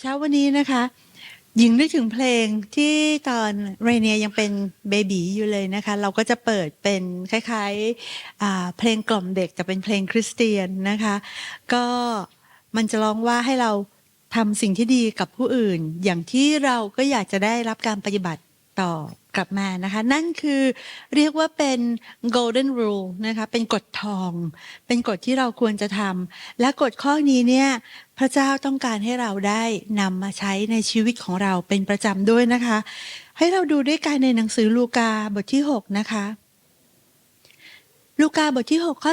เช้าวันนี้นะคะ หญิงนึกถึงเพลงที่ตอนเรเนียยังเป็นเบบีอยู่เลยนะคะ เราก็จะเปิดเป็นคล้ายๆเพลงกล่อมเด็กแต่เป็นเพลงคริสเตียนนะคะ ก็มันจะร้องว่าให้เราทำสิ่งที่ดีกับผู้อื่น อย่างที่เราก็อยากจะได้รับการปฏิบัติต่อ กลับมานะคะ นั่นคือเรียกว่าเป็น golden rule นะคะ เป็นกฎทอง เป็นกฎที่เราควรจะทำและกฎข้อนี้เนี่ยพระเจ้าต้องการให้เราได้นำมาใช้ในชีวิตของเราเป็นประจำด้วยนะคะ ให้เราดูด้วยกันในหนังสือลูกาบทที่ 6 นะคะ ลูกาบทที่ 6 ข้อ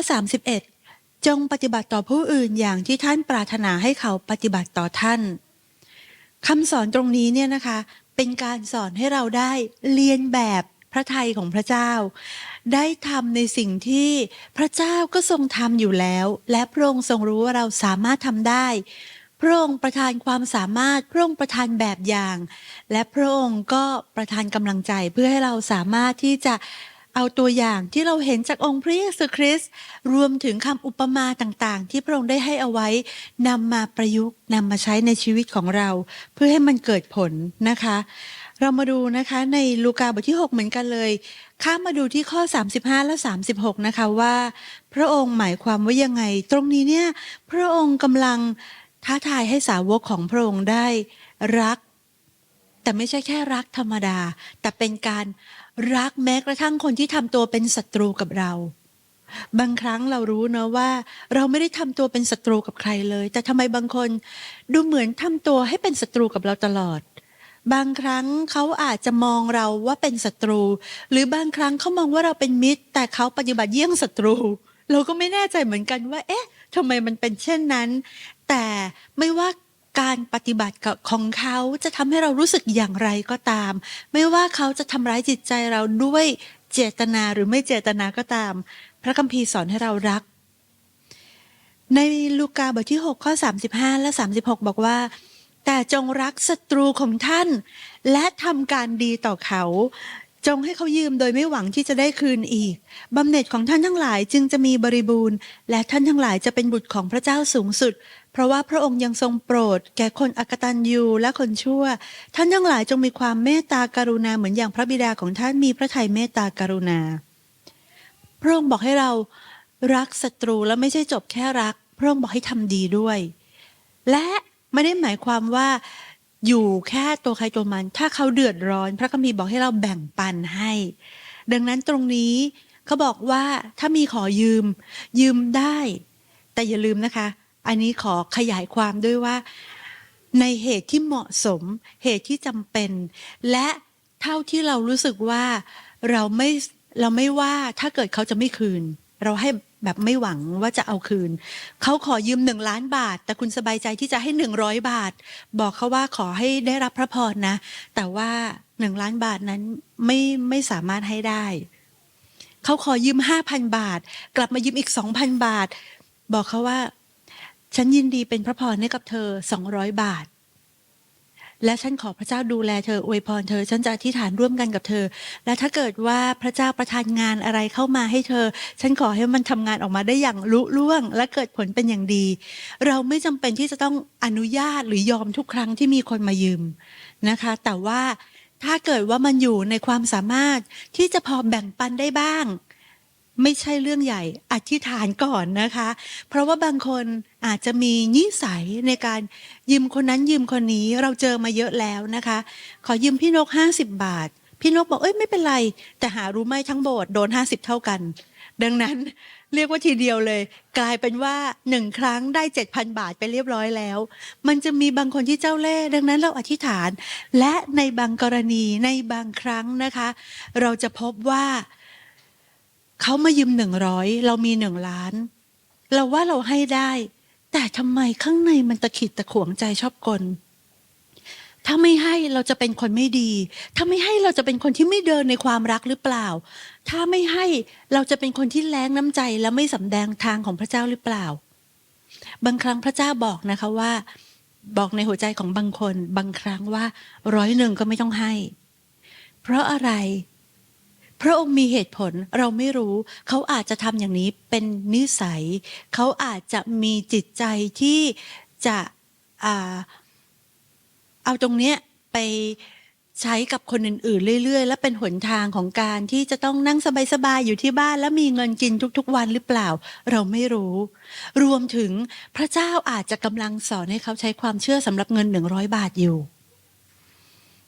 31 จงปฏิบัติต่อผู้อื่นอย่างที่ท่านปรารถนาให้เขาปฏิบัติต่อท่านคำสอนตรงนี้เนี่ยนะคะ เป็นการสอนให้เราได้เรียนแบบพระทัยของพระเจ้า ได้ทำในสิ่งที่พระเจ้าก็ทรงทำอยู่แล้ว และพระองค์ทรงรู้ว่าเราสามารถทำได้ พระองค์ประทานความสามารถพระองค์ประทานแบบอย่าง และพระองค์ก็ประทานกำลังใจเพื่อให้เราสามารถที่จะ เอาตัวอย่างที่เราเห็นจากองค์พระเยซูคริสต์รวมถึงคำอุปมาต่างๆ ที่พระองค์ได้ให้เอาไว้นำมาประยุกต์นำมาใช้ในชีวิตของเรา เพื่อให้มันเกิดผลนะคะ เรามาดูนะคะในลูกาบทที่ 6 เหมือนกันเลย ข้ามาดูที่ข้อ 35 และ 36 นะคะว่า พระองค์หมายความว่ายังไง ตรงนี้เนี่ยพระองค์กำลังท้าทายให้สาวกของพระองค์ได้รัก แต่ไม่ใช่แค่รักธรรมดา แต่เป็นการ รักแม้กระทั่งคนที่ทำตัวเป็นศัตรูกับเรา บางครั้งเรารู้เนอะว่า เราไม่ได้ทำตัวเป็นศัตรูกับใครเลย แต่ทำไมบางคนดูเหมือนทำตัวให้เป็นศัตรูกับเราตลอด บางครั้งเขาอาจจะมองเราว่าเป็นศัตรู หรือบางครั้งเขามองว่าเราเป็นมิตร แต่เขาปฏิบัติเยี่ยงศัตรู เราก็ไม่แน่ใจเหมือนกันว่า เอ๊ะทำไมมันเป็นเช่นนั้น แต่ไม่ว่า การปฏิบัติของเขาจะทำให้เรารู้สึกอย่างไรก็ตาม ไม่ว่าเขาจะทำร้ายจิตใจเราด้วยเจตนาหรือไม่เจตนาก็ตาม พระคัมภีร์สอนให้เรารัก ในลูกาบทที่ 6 ข้อ 35 และ 36 บอกว่า แต่จงรักศัตรูของท่าน และทำการดีต่อเขา จงให้เขายืมโดยไม่หวังที่จะได้คืนอีกบำเหน็จของท่านทั้งหลายจึงจะมีบริบูรณ์ และท่านทั้งหลายจะเป็นบุตรของพระเจ้าสูงสุด เพราะว่าพระองค์ยังทรงโปรด แก่คนอกตัญญูและคนชั่ว ท่านทั้งหลายจงมีความเมตตากรุณาเหมือนอย่างพระบิดาของท่านมีพระทัยเมตตากรุณา พระองค์บอกให้เรารักศัตรูแล้วไม่ใช่จบแค่รัก พระองค์บอกให้ทำดีด้วย และไม่ได้หมายความว่าอยู่แค่ตัวใครตัวมัน ถ้าเขาเดือดร้อน พระคัมภีร์บอกให้เราแบ่งปันให้ ดังนั้นตรงนี้เขาบอกว่าถ้ามีขอยืม ยืมได้ แต่อย่าลืมนะคะ อันนี้ขอขยายความด้วยว่า ในเหตุที่เหมาะสม เหตุที่จำเป็น และเท่าที่เรารู้สึกว่าเราไม่เราไม่ว่าถ้าเกิดเขาจะไม่คืน เราให้แบบไม่หวังว่าจะเอาคืน เขาขอยืมหนึ่งล้านบาท แต่คุณสบายใจที่จะให้หนึ่งร้อยบาท บอกเขาว่าขอให้ได้รับพระพรนะ แต่ว่าหนึ่งล้านบาทนั้นไม่ไม่สามารถให้ได้ เขาขอยืมห้าพันบาท กลับมายืมอีกสองพันบาท บอกเขาว่า ฉันยินดีเป็นพระพรให้กับเธอสองร้อยบาท และฉันขอพระเจ้าดูแลเธออวยพรเธอ ฉันจะอธิษฐานร่วมกันกับเธอ และถ้าเกิดว่าพระเจ้าประทานงานอะไรเข้ามาให้เธอ ฉันขอให้มันทำงานออกมาได้อย่างลุล่วง และเกิดผลเป็นอย่างดี เราไม่จำเป็นที่จะต้องอนุญาตหรือยอมทุกครั้งที่มีคนมายืมนะคะ แต่ว่าถ้าเกิดว่ามันอยู่ในความสามารถที่จะพอแบ่งปันได้บ้าง ไม่ใช่เรื่องใหญ่อธิษฐานก่อนนะคะ เพราะว่าบางคนอาจจะมีนิสัยในการยืมคนนั้นยืมคนนี้เราเจอมาเยอะแล้วนะคะ ขอยืมพี่นกห้าสิบบาท พี่นกบอกเอ้ยไม่เป็นไร แต่หารู้ไหมทั้งโบสถ์โดนห้าสิบเท่ากัน ดังนั้นเรียกว่าทีเดียวเลย กลายเป็นว่าหนึ่งครั้งได้เจ็ดพันบาทไปเรียบร้อยแล้ว มันจะมีบางคนที่เจ้าเล่ห์ดังนั้นเราอธิษฐาน และในบางกรณีในบางครั้งนะคะ เราจะพบว่า เขามายืมหนึ่งร้อยเรามีหนึ่งล้าน เราว่าเราให้ได้ แต่ทำไมข้างในมันตะขิดตะขวงใจชอบกลถ้าไม่ให้เราจะเป็นคนไม่ดี ถ้าไม่ให้เราจะเป็นคนที่ไม่เดินในความรักหรือเปล่า ถ้าไม่ให้เราจะเป็นคนที่แรงน้ำใจและไม่สำแดงทางของพระเจ้าหรือเปล่า บางครั้งพระเจ้าบอกนะคะว่า บอกในหัวใจของบางคน บางครั้งว่า ร้อยหนึ่งก็ไม่ต้องให้ เพราะอะไร พระองค์มีเหตุผลเราไม่รู้ เขาอาจจะทำอย่างนี้เป็นนิสัย เขาอาจจะมีจิตใจที่จะอเอาตรงเนี้ยไปใช้กับคนอื่นๆเรื่อย ๆ และเป็นหนทางของการที่จะต้องนั่งสบายๆอยู่ที่บ้าน แล้วมีเงินกินทุกๆ วันหรือเปล่า เราไม่รู้ รวมถึงพระเจ้าอาจจะกำลังสอนให้เขาใช้ความเชื่อสำหรับเงินหนึ่งร้อยบาทอยู่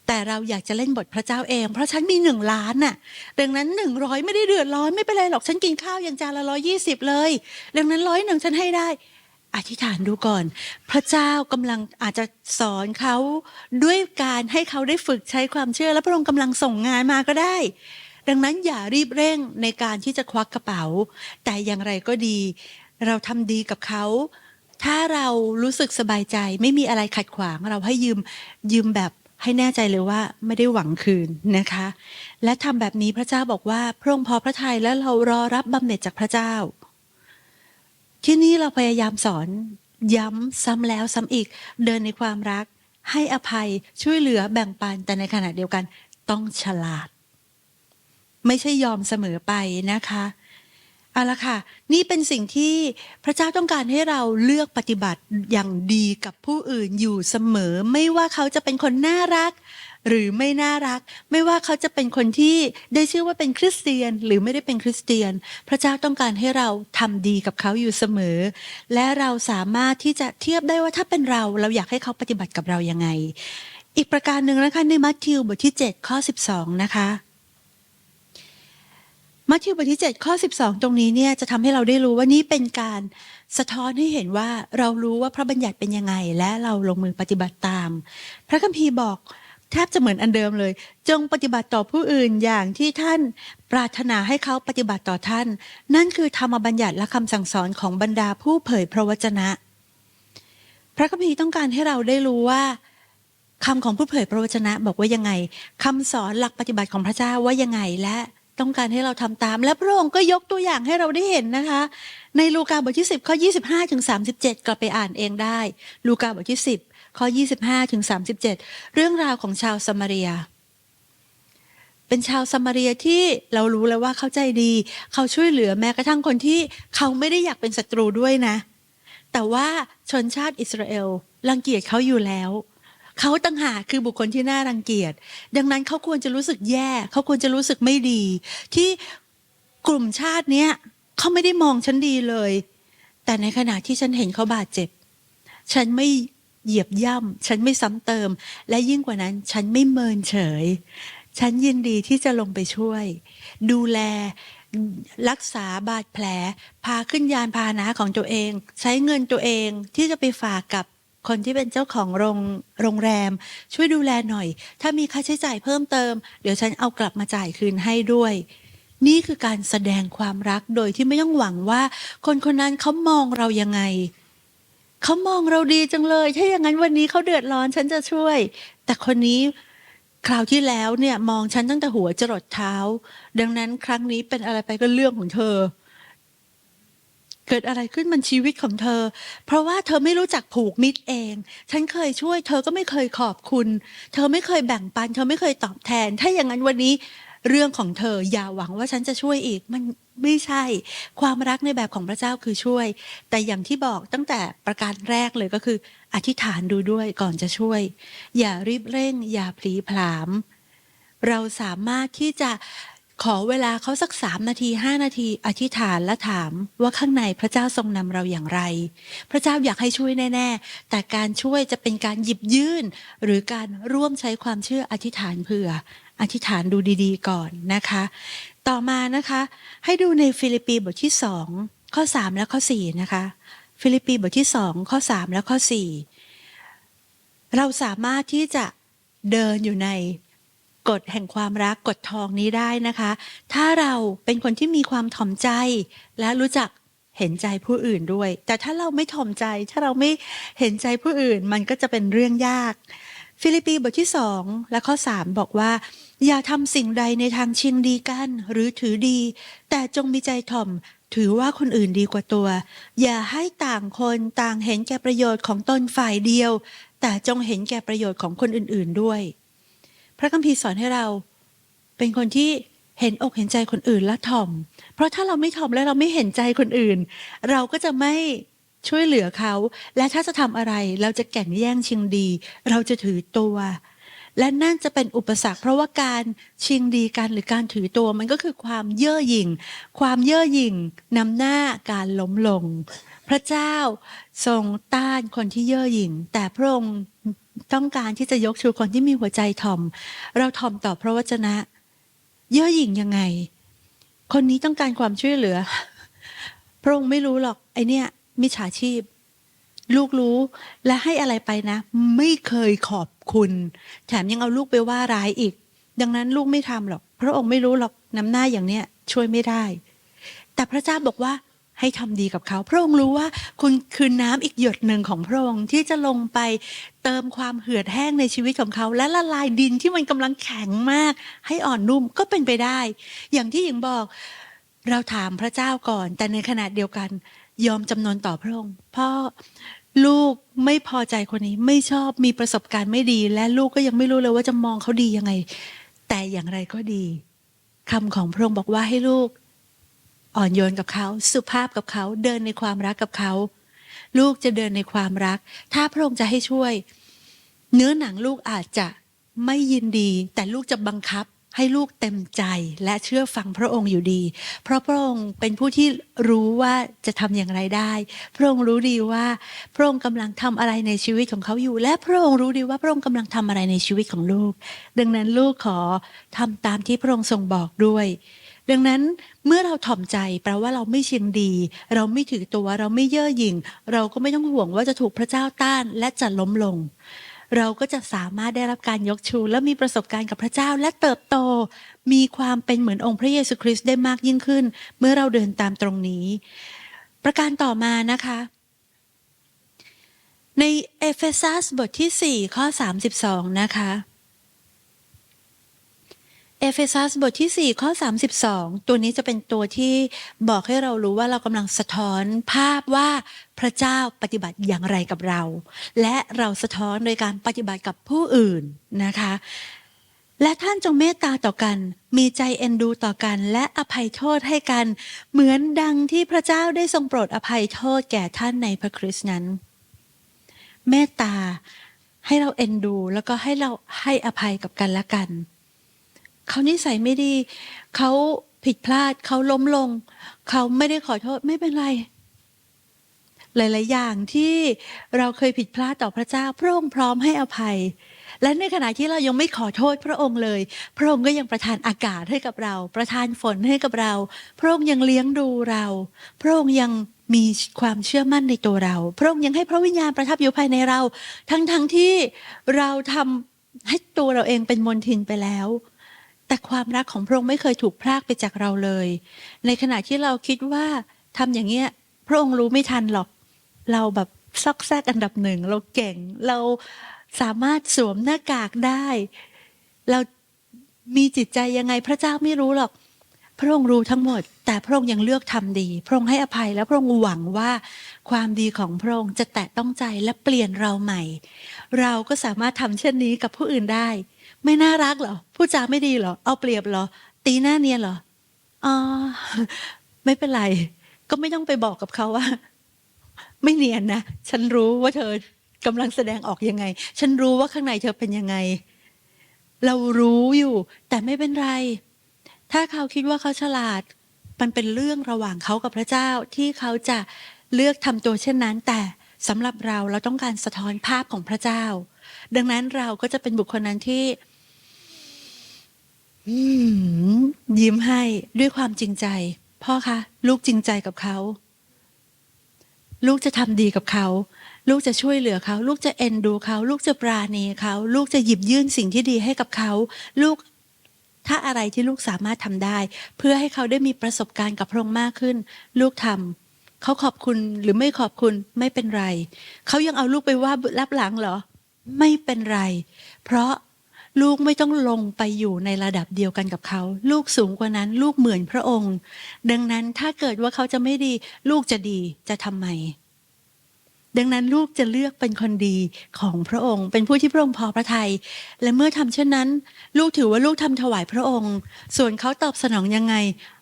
แต่เราอยากจะเล่นบทพระเจ้าเอง เพราะฉันมีหนึ่งล้านน่ะ ดังนั้นหนึ่งร้อยไม่ได้เดือดร้อนไม่เป็นไรหรอกฉันกินข้าวอย่างจานละร้อยี่สิบเลย ดังนั้นร้อยหนึ่งฉันให้ได้ อธิษฐานดูก่อน พระเจ้ากำลังอาจจะสอนเขาด้วยการให้เขาได้ฝึกใช้ความเชื่อ และพระองค์กำลังส่งงานมาก็ได้ดังนั้นอย่ารีบเร่งในการที่จะควักกระเป๋า แต่อย่างไรก็ดี เราทำดีกับเขา ถ้าเรารู้สึกสบายใจไม่มีอะไรขัดขวาง เราให้ยืมยืมแบบ ให้แน่ใจเลยว่าไม่ได้หวังคืนนะคะ และทำแบบนี้พระเจ้าบอกว่าพระองค์พอพระทัยแล้วเรารอรับบำเหน็จจากพระเจ้า ที่นี่เราพยายามสอนย้ำซ้ำแล้วซ้ำอีกเดินในความรัก ให้อภัยช่วยเหลือแบ่งปันแต่ในขณะเดียวกันต้องฉลาด ไม่ใช่ยอมเสมอไปนะคะ เอาละค่ะ นี่เป็นสิ่งที่พระเจ้าต้องการให้เราเลือกปฏิบัติอย่างดีกับผู้อื่นอยู่เสมอ ไม่ว่าเขาจะเป็นคนน่ารัก หรือไม่น่ารัก ไม่ว่าเขาจะเป็นคนที่ได้ชื่อว่าเป็นคริสเตียน หรือไม่ได้เป็นคริสเตียน พระเจ้าต้องการให้เราทำดีกับเขาอยู่เสมอ และเราสามารถที่จะเทียบได้ว่าถ้าเป็นเรา เราอยากให้เขาปฏิบัติกับเรายังไง อีกประการหนึ่งนะคะในมัทธิวบทที่ 7 ข้อ 12 นะคะ มัทธิวบทที่ 7 ข้อ 12 ตรงนี้เนี่ยจะทำให้เราได้รู้ว่านี่เป็นการสะท้อนให้เห็นว่าเรารู้ว่าพระบัญญัติเป็นยังไง และเราลงมือปฏิบัติตาม พระคัมภีร์บอกแทบจะเหมือนอันเดิมเลย จงปฏิบัติต่อผู้อื่นอย่างที่ท่านปรารถนาให้เขาปฏิบัติต่อท่าน นั่นคือธรรมบัญญัติและคำสั่งสอนของบรรดาผู้เผยพระวจนะ พระคัมภีร์ต้องการให้เราได้รู้ว่าคำของผู้เผยพระวจนะบอกว่ายังไงคำสอนหลักปฏิบัติของพระเจ้าว่ายังไงและ ต้องการให้เราทำตาม และพระองค์ก็ยกตัวอย่างให้เราได้เห็นนะคะ ในลูกาบทที่ 10 ข้อ 25ถึง37 กลับไปอ่านเองได้ ลูกาบทที่ 10 ข้อ 25ถึง37 เรื่องราวของชาวสมาเรียเป็นชาวสมาเรียที่เรารู้แล้วว่าเข้าใจดี เขาช่วยเหลือแม้กระทั่งคนที่เขาไม่ได้อยากเป็นศัตรูด้วยนะ แต่ว่าชนชาติอิสราเอลรังเกียจเขาอยู่แล้ว เขาตั้งหากคือบุคคลที่น่ารังเกียจ ดังนั้นเขาควรจะรู้สึกแย่ เขาควรจะรู้สึกไม่ดี ที่กลุ่มชาติเนี้ยเขาไม่ได้มองฉันดีเลย แต่ในขณะที่ฉันเห็นเขาบาดเจ็บ ฉันไม่เหยียบย่ำฉันไม่ซ้ำเติม และยิ่งกว่านั้น ฉันไม่เมินเฉย ฉันยินดีที่จะลงไปช่วย ดูแลรักษาบาดแผล พาขึ้นยานพาหนะของตัวเอง ใช้เงินตัวเองที่จะไปฝากกับ คนที่เป็นเจ้าของโรงโรงแรม ช่วยดูแลหน่อย ถ้ามีค่าใช้จ่ายเพิ่มเติม เดี๋ยวฉันเอากลับมาจ่ายคืนให้ด้วย นี่คือการแสดงความรักโดยที่ไม่ต้องหวังว่า คนคนนั้นเขามองเรายังไงเขามองเราดีจังเลย ถ้าอย่างนั้นวันนี้เขาเดือดร้อนฉันจะช่วย แต่คนนี้คราวที่แล้วเนี่ยมองฉันตั้งแต่หัวจรดเท้า ดังนั้นครั้งนี้เป็นอะไรไปก็เรื่องของเธอ เกิดอะไรขึ้นมันชีวิตของเธอ เพราะว่าเธอไม่รู้จักผูกมิตรเอง ฉันเคยช่วย เธอก็ไม่เคยขอบคุณ เธอไม่เคยแบ่งปัน เธอไม่เคยตอบแทน ถ้าอย่างนั้นวันนี้เรื่องของเธออย่าหวังว่าฉันจะช่วยอีกมันไม่ใช่ ความรักในแบบของพระเจ้าคือช่วย แต่อย่างที่บอกตั้งแต่ประการแรกเลยก็คือ อธิษฐานดูด้วยก่อนจะช่วย อย่ารีบเร่ง อย่าพลีผลาม เราสามารถที่จะ ขอเวลาเขาสักสามนาทีห้านาทีอธิษฐานและถามว่าข้างในพระเจ้าทรงนำเราอย่างไร พระเจ้าอยากให้ช่วยแน่ ๆ แต่การช่วยจะเป็นการหยิบยื่น หรือการร่วมใช้ความเชื่ออธิษฐานเผื่อ อธิษฐานดูดีๆ ก่อนนะคะ ต่อมานะคะ ให้ดูในฟิลิปปีบทที่สองข้อสามและข้อสี่นะคะ ฟิลิปปีบทที่สองข้อสามและข้อสี่เราสามารถที่จะเดินอยู่ใน กฎแห่งความรักกฎทองนี้ได้นะคะ ถ้าเราเป็นคนที่มีความถ่อมใจ และรู้จักเห็นใจผู้อื่นด้วย แต่ถ้าเราไม่ถ่อมใจ ถ้าเราไม่เห็นใจผู้อื่น มันก็จะเป็นเรื่องยาก ฟิลิปปีบทที่สองและข้อสามบอกว่า อย่าทำสิ่งใดในทางชิงดีกัน หรือถือดี แต่จงมีใจถ่อม ถือว่าคนอื่นดีกว่าตัว อย่าให้ต่างคนต่างเห็นแก่ประโยชน์ของตนฝ่ายเดียว แต่จงเห็นแก่ประโยชน์ของคนอื่น ๆด้วย พระคัมภีร์สอนให้เรา เป็นคนที่เห็นอกเห็นใจคนอื่นและถ่อม เพราะถ้าเราไม่ถ่อมและเราไม่เห็นใจคนอื่น เราก็จะไม่ช่วยเหลือเขา และถ้าจะทำอะไร เราจะแก่งแย่งชิงดี เราจะถือตัว และนั่นจะเป็นอุปสรรค เพราะว่าการชิงดีกันหรือการถือตัวมันก็คือความเย่อหยิ่ง ความเย่อหยิ่งนำหน้าการล้มลง พระเจ้าทรงต้านคนที่เย่อหยิ่ง แต่พระองค์ ต้องการที่จะยกชูคนที่มีหัวใจถ่อม เราถ่อมต่อพระวจนะ เย่อหยิ่งยังไง คนนี้ต้องการความช่วยเหลือ พระองค์ไม่รู้หรอกไอเนี่ย มิจฉาชีพ ลูกรู้และให้อะไรไปนะ ไม่เคยขอบคุณ แถมยังเอาลูกไปว่าร้ายอีก ดังนั้นลูกไม่ทำหรอก พระองค์ไม่รู้หรอกน้ำหน้าอย่างเนี้ยช่วยไม่ได้ แต่พระเจ้าบอกว่า ให้ทำดีกับเขา พระองค์รู้ว่าคุณคือน้ำอีกหยดหนึ่งของพระองค์ที่จะลงไปเติมความเหือดแห้งในชีวิตของเขา และละลายดินที่มันกำลังแข็งมาก ให้อ่อนนุ่มก็เป็นไปได้ อย่างที่หญิงบอกเราถามพระเจ้าก่อน แต่ในขณะเดียวกัน ยอมจำนนต่อพระองค์พ่อลูกไม่พอใจคนนี้ไม่ชอบมีประสบการณ์ไม่ดี และลูกก็ยังไม่รู้เลยว่าจะมองเขาดียังไง แต่อย่างไรก็ดีคำของพระองค์บอกว่าให้ลูก อ่อนโยนกับเขาสุภาพกับเขาเดินในความรักกับเขา ลูกจะเดินในความรัก ถ้าพระองค์จะให้ช่วย เนื้อหนังลูกอาจจะไม่ยินดี แต่ลูกจะบังคับให้ลูกเต็มใจและเชื่อฟังพระองค์อยู่ดี เพราะพระองค์เป็นผู้ที่รู้ว่าจะทำอย่างไรได้ พระองค์รู้ดีว่า พระองค์กำลังทำอะไรในชีวิตของเขาอยู่ และพระองค์รู้ดีว่าพระองค์กำลังทำอะไรในชีวิตของลูก ดังนั้นลูกขอทำตามที่พระองค์ทรงบอกด้วย ดังนั้นเมื่อเราถ่อมใจแปลว่าเราไม่เชียงดี เราไม่ถือตัวเราไม่เย่อหยิ่ง เราก็ไม่ต้องห่วงว่าจะถูกพระเจ้าต้านและจะล้มลง เราก็จะสามารถได้รับการยกชู และมีประสบการณ์กับพระเจ้าและเติบโต มีความเป็นเหมือนองค์พระเยซูคริสต์ได้มากยิ่งขึ้น เมื่อเราเดินตามตรงนี้ ประการต่อมานะคะในเอเฟซัสบทที่ 4 ข้อ 32 นะคะ เอเฟซัสบทที่ 4 ข้อ 32 ตัวนี้จะเป็นตัวที่บอกให้เรารู้ว่าเรากำลังสะท้อนภาพว่าพระเจ้าปฏิบัติอย่างไรกับเรา และเราสะท้อนโดยการปฏิบัติกับผู้อื่นนะคะ และท่านจงเมตตาต่อกัน มีใจเอ็นดูต่อกัน และอภัยโทษให้กัน เหมือนดังที่พระเจ้าได้ทรงโปรดอภัยโทษแก่ท่านในพระคริสต์นั้น เมตตาให้เราเอ็นดู แล้วก็ให้เราให้อภัยกับกันและกัน เขานิสัยไม่ดีเขาผิดพลาดเขาล้มลง เขาไม่ได้ขอโทษไม่เป็นไร หลาย ๆ อย่างที่เราเคยผิดพลาดต่อพระเจ้า พระองค์พร้อมให้อภัย และในขณะที่เรายังไม่ขอโทษพระองค์เลย พระองค์ก็ยังประทานอากาศให้กับเรา ประทานฝนให้กับเรา พระองค์ยังเลี้ยงดูเรา พระองค์ยังมีความเชื่อมั่นในตัวเรา พระองค์ยังให้พระวิญญาณประทับอยู่ภายในเรา ทั้งๆทที่เราทำให้ตัวเราเองเป็นมนทินไปแล้ว แต่ความรักของพระองค์ไม่เคยถูกพรากไปจากเราเลย ในขณะที่เราคิดว่าทำอย่างเงี้ยพระองค์รู้ไม่ทันหรอก เราแบบซอกแซกอันดับหนึ่งเราเก่งเราสามารถสวมหน้ากากได้ เรามีจิตใจยังไงพระเจ้าไม่รู้หรอก พระองค์รู้ทั้งหมด แต่พระองค์ยังเลือกทำดี พระองค์ให้อภัยและพระองค์หวังว่าความดีของพระองค์จะแตะต้องใจและเปลี่ยนเราใหม่ เราก็สามารถทำเช่นนี้กับผู้อื่นได้ ไม่น่ารักเหรอพูดจาไม่ดีเหรอ เอาเปรียบเหรอ ตีหน้าเนียนเหรออ๋อไม่เป็นไร ก็ไม่ต้องไปบอกกับเขาว่า ไม่เนียนนะฉันรู้ว่าเธอกำลังแสดงออกยังไง ฉันรู้ว่าข้างในเธอเป็นยังไง เรารู้อยู่ แต่ไม่เป็นไร ถ้าเขาคิดว่าเขาฉลาด มันเป็นเรื่องระหว่างเขากับพระเจ้าที่เขาจะเลือกทำตัวเช่นนั้น แต่สำหรับเราเราต้องการสะท้อนภาพของพระเจ้า ดังนั้นเราก็จะเป็นบุคคลนั้นที่ ยิ้มให้ด้วยความจริงใจ พ่อคะลูกจริงใจกับเขา ลูกจะทำดีกับเขา ลูกจะช่วยเหลือเขา ลูกจะเอ็นดูเขา ลูกจะปราณีเขา ลูกจะหยิบยื่นสิ่งที่ดีให้กับเขา ลูกถ้าอะไรที่ลูกสามารถทำได้ เพื่อให้เขาได้มีประสบการณ์กับพระองค์มากขึ้น ลูกทำเขาขอบคุณหรือไม่ขอบคุณไม่เป็นไร เขายังเอาลูกไปว่ารับหลังเหรอ ไม่เป็นไร เพราะ ลูกไม่ต้องลงไปอยู่ในระดับเดียวกันกับเขา ลูกสูงกว่านั้นลูกเหมือนพระองค์ ดังนั้นถ้าเกิดว่าเขาจะไม่ดี ลูกจะดีจะทำไม ดังนั้นลูกจะเลือกเป็นคนดีของพระองค์ เป็นผู้ที่พระองค์พอพระทยัยและเมื่อทำเช่นนั้น ลูกถือว่าลูกทำถวายพระองค์ ส่วนเขาตอบสนองยังไง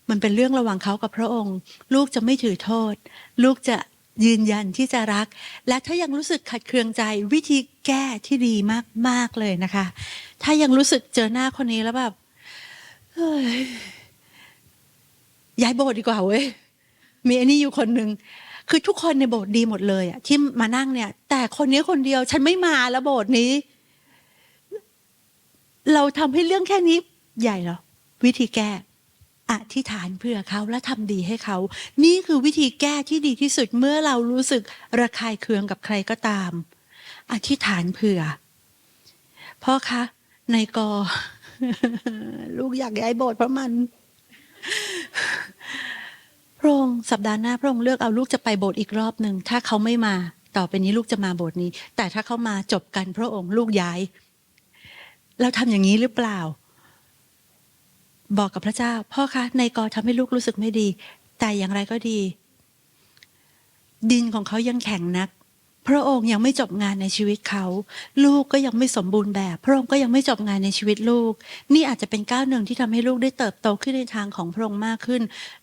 มันเป็นเรื่องระหว่างเขากับพระองค์ ลูกจะไม่ถือโทษ ลูกจะ ยืนยันที่จะรัก และถ้ายังรู้สึกขัดเคืองใจวิธีแก้ที่ดีมากๆเลยนะคะ ถ้ายังรู้สึกเจอหน้าคนนี้แล้วแบบยย้ายโบสถ์ดีกว่าเว้ยมีอันนี้อยู่คนหนึ่งคือทุกคนในโบสถ์ดีหมดเลยอะที่มานั่งเนี่ย แต่คนนี้คนเดียว ฉันไม่มาแล้วโบสถ์นี้ เราทำให้เรื่องแค่นี้ใหญ่เหรอวิธีแก้ อธิษฐานเพื่อเขาและทำดีให้เขา นี่คือวิธีแก้ที่ดีที่สุดเมื่อเรารู้สึกระคายเคืองกับใครก็ตาม อธิษฐานเผื่อพ่อคะในกอ ลูกอยากย้ายโบสถ์เพราะมันพระองค์สัปดาห์หน้าพระองค์เลือกเอาลูกจะไปโบสถ์อีกรอบหนึ่งถ้าเขาไม่มา ต่อไปนี้ลูกจะมาโบสถ์นี้ แต่ถ้าเขามาจบกันพระองค์ลูกย้าย เราทำอย่างนี้หรือเปล่า บอกกับพระเจ้า พ่อคะในกอทำให้ลูกรู้สึกไม่ดี แต่อย่างไรก็ดี ดินของเขายังแข็งนัก พระองค์ยังไม่จบงานในชีวิตเขา ลูกก็ยังไม่สมบูรณ์แบบ พระองค์ก็ยังไม่จบงานในชีวิตลูก นี่อาจจะเป็นก้าวหนึ่งที่ทำให้ลูกได้เติบโตขึ้นในทางของพระองค์มากขึ้น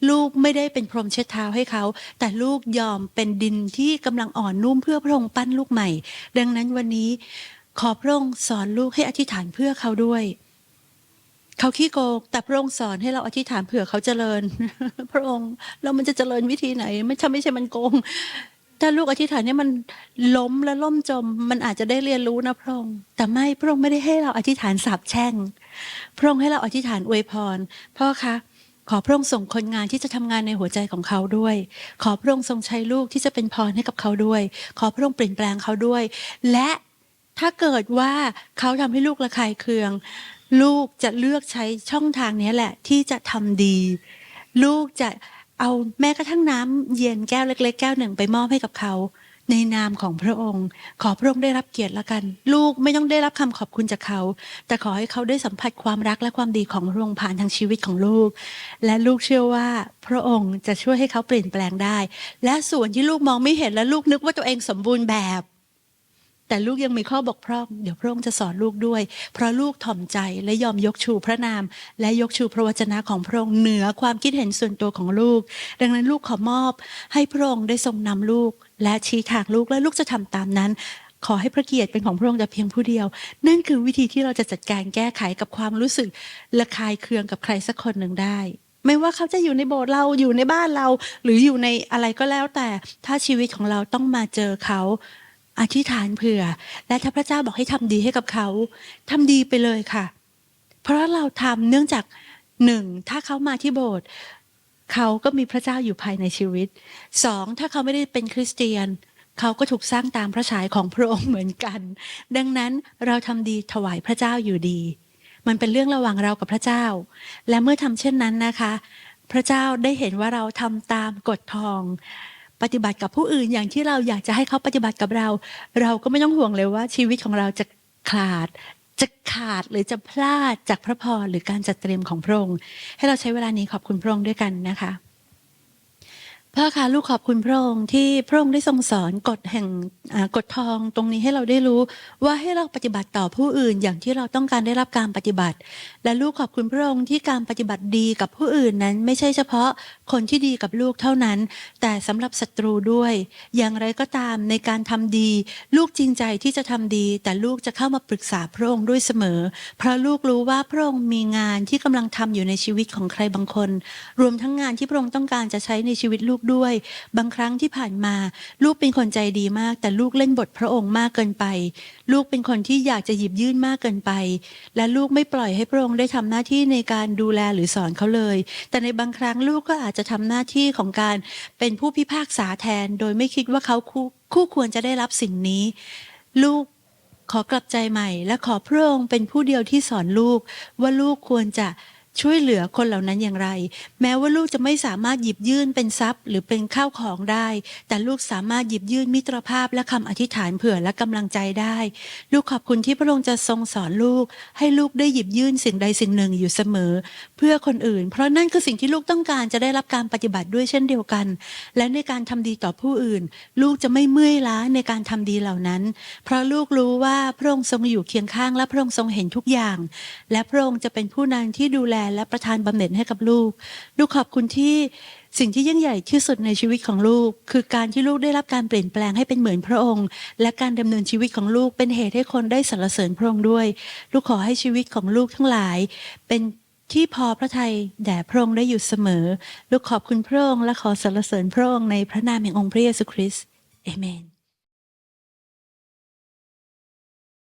ลูกไม่ได้เป็นพรมเช็ดเท้าให้เขา แต่ลูกยอมเป็นดินที่กำลังอ่อนนุ่มเพื่อพระองค์ปั้นลูกใหม่ ดังนั้นวันนี้ขอพระองค์สอนลูกให้อธิษฐานเพื่อเขาด้วย เขาขี้โกงแต่พระองค์สอนให้เราอธิษฐานเผื่อเขาเจริญ พระองค์แล้วมันจะเจริญวิธีไหน ไม่ใช่ไม่ใช่มันโกงถ้าลูกอธิษฐานเนี่ยมันล้มและล่มจม มันอาจจะได้เรียนรู้นะพระองค์แต่ไม่พระองค์ไม่ได้ให้เราอธิษฐานสาบแช่ง พระองค์ให้เราอธิษฐานอวยพรพ่อคะขอพระองค์ส่งคนงานที่จะทำงานในหัวใจของเขาด้วย ขอพระองค์ทรงใช้ลูกที่จะเป็นพรให้กับเขาด้วย ขอพระองค์เปลี่ยนแปลงเขาด้วย และถ้าเกิดว่าเขาทำให้ลูกระคายเคือง ลูกจะเลือกใช้ช่องทางนี้แหละ ที่จะทำดี ลูกจะเอาแม้กระทั่งน้ำเย็นแก้วเล็ก ๆ แก้วหนึ่งไปมอบให้กับเขา ในนามของพระองค์ ขอพระองค์ได้รับเกียรติละกัน ลูกไม่ต้องได้รับคำขอบคุณจากเขา แต่ขอให้เขาได้สัมผัสความรักและความดีของพระองค์ผ่านทางชีวิตของลูก และลูกเชื่อว่าพระองค์จะช่วยให้เขาเปลี่ยนแปลงได้ และส่วนที่ลูกมองไม่เห็นและลูกนึกว่าตัวเองสมบูรณ์แบบ แต่ลูกยังมีข้อบกพร่อง เดี๋ยวพระองค์จะสอนลูกด้วย เพราะลูกถ่อมใจและยอมยกชูพระนาม และยกชูพระวจนะของพระองค์เหนือความคิดเห็นส่วนตัวของลูก ดังนั้นลูกขอมอบให้พระองค์ได้ทรงนำลูก และชี้ทางลูกและลูกจะทำตามนั้น ขอให้พระเกียรติเป็นของพระองค์แต่เพียงผู้เดียว นั่นคือวิธีที่เราจะจัดการแก้ไขกับความรู้สึกระคายเคืองกับใครสักคนหนึ่งได้ไม่ว่าเขาจะอยู่ในโบสถ์เราอยู่ในบ้านเรา หรืออยู่ในอะไรก็แล้วแต่ถ้าชีวิตของเราต้องมาเจอเขา อธิษฐานเผื่อ และถ้าพระเจ้าบอกให้ทำดีให้กับเขาทำดีไปเลยค่ะ เพราะเราทำเนื่องจากหนึ่งถ้าเขามาที่โบสถ์เขาก็มีพระเจ้าอยู่ภายในชีวิตสองถ้าเขาไม่ได้เป็นคริสเตียน เขาก็ถูกสร้างตามพระฉายของพระองค์เหมือนกัน ดังนั้นเราทำดีถวายพระเจ้าอยู่ดี มันเป็นเรื่องระหว่างเรากับพระเจ้า และเมื่อทำเช่นนั้นนะคะ พระเจ้าได้เห็นว่าเราทำตามกฎทอง ปฏิบัติกับผู้อื่นอย่างที่เราอยากจะให้เขาปฏิบัติกับเรา เราก็ไม่ต้องห่วงเลยว่า ชีวิตของเราจะขาด จะขาดหรือจะพลาดจากพระพรหรือการจัดเตรียมของพระองค์ให้เราใช้เวลานี้ขอบคุณพระองค์ด้วยกันนะคะ พ่อคะลูกขอบคุณพระองค์ที่พระองค์ได้ทรงสอนกฎแห่งกฎทองตรงนี้ให้เราได้รู้ ว่าให้เราปฏิบัติต่อผู้อื่นอย่างที่เราต้องการได้รับการปฏิบัติ และลูกขอบคุณพระองค์ที่การปฏิบัติดีกับผู้อื่นนั้น ไม่ใช่เฉพาะคนที่ดีกับลูกเท่านั้น แต่สำหรับศัตรูด้วย อย่างไรก็ตามในการทำดี ลูกจริงใจที่จะทำดี แต่ลูกจะเข้ามาปรึกษาพระองค์ด้วยเสมอ เพราะลูกรู้ว่าพระองค์มีงานที่กำลังทำอยู่ในชีวิตของใครบางคน รวมทั้งงานที่พระองค์ต้องการจะใช้ในชีวิตลูกด้วย บางครั้งที่ผ่านมา ลูกเป็นคนใจดีมาก แต่ลูกเล่นบทพระองค์มากเกินไป ลูกเป็นคนที่อยากจะหยิบยื่นมากเกินไป และลูกไม่ปล่อยให้พระองค์ได้ทำหน้าที่ในการดูแลหรือสอนเขาเลย แต่ในบางครั้งลูกก็อาจจะทำหน้าที่ของการเป็นผู้พิพากษาแทน โดยไม่คิดว่าเขาคู่คู่ควรจะได้รับสิ่งนี้ ลูกขอกลับใจใหม่ และขอพระองค์เป็นผู้เดียวที่สอนลูกว่าลูกควรจะ ช่วยเหลือคนเหล่านั้นอย่างไร แม้ว่าลูกจะไม่สามารถหยิบยื่นเป็นทรัพย์ หรือเป็นข้าวของได้ แต่ลูกสามารถหยิบยื่นมิตรภาพและคำอธิษฐานเผื่อและกำลังใจได้ ลูกขอบคุณที่พระองค์จะทรงสอนลูก ให้ลูกได้หยิบยื่นสิ่งใดสิ่งหนึ่งอยู่เสมอ เพื่อคนอื่น เพราะนั่นคือสิ่งที่ลูกต้องการจะได้รับการปฏิบัติด้วยเช่นเดียวกัน และในการทำดีต่อผู้อื่น ลูกจะไม่เมื่อยล้าในการทำดีเหล่านั้น เพราะลูกรู้ว่าพระองค์ทรงอยู่เคียงข้างและพระองค์ทรงเห็นทุกอย่าง และพระองค์จะเป็นผู้นำที่ดูแลและประทานบำเหน็จให้กับลูก ลูกขอบคุณที่สิ่งที่ยิ่งใหญ่ที่สุดในชีวิตของลูก คือการที่ลูกได้รับการเปลี่ยนแปลงให้เป็นเหมือนพระองค์ และการดำเนินชีวิตของลูกเป็นเหตุให้คนได้สรรเสริญพระองค์ด้วย ลูกขอให้ชีวิตของลูกทั้งหลาย เป็นที่พอพระทัยแด่พระองค์ได้อยู่เสมอ ลูกขอบคุณพระองค์และขอสรรเสริญพระองค์ในพระนามแห่งองค์พระเยซูคริสต์เอเมน